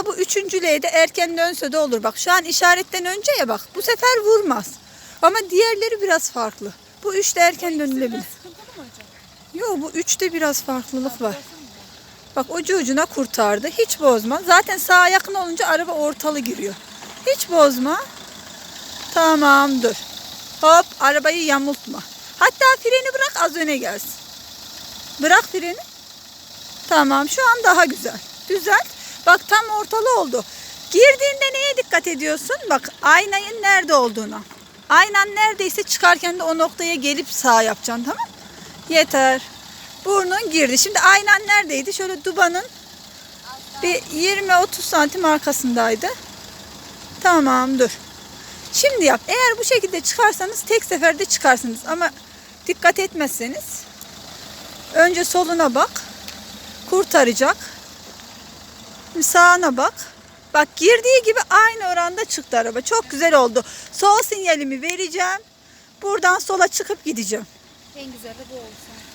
Hatta bu üçüncülüğe de erken dönse de olur. Bak şu an işaretten önce ya bak. Bu sefer vurmaz. Ama diğerleri biraz farklı. Bu üçte erken dönülebilir. Yok bu üçte biraz farklılık var. Bak ucu ucuna kurtardı. Hiç bozma. Zaten sağa yakın olunca araba ortalı giriyor. Hiç bozma. Tamam dur. Hop arabayı yamultma. Hatta freni bırak az öne gelsin. Bırak freni. Tamam şu an daha güzel. Düzelt. Bak tam ortalı oldu. Girdiğinde neye dikkat ediyorsun? Bak aynayın nerede olduğuna. Aynan neredeyse çıkarken de o noktaya gelip sağ yapacaksın tamam Yeter. Burnun girdi. Şimdi aynan neredeydi? Şöyle dubanın bir 20-30 santim arkasındaydı. Tamam dur. Şimdi yap. Eğer bu şekilde çıkarsanız tek seferde çıkarsınız. Ama dikkat etmezseniz önce soluna bak. Kurtaracak. Sağına bak. Bak girdiği gibi aynı oranda çıktı araba. Çok güzel oldu. Sol sinyalimi vereceğim. Buradan sola çıkıp gideceğim. En güzel de bu olsun.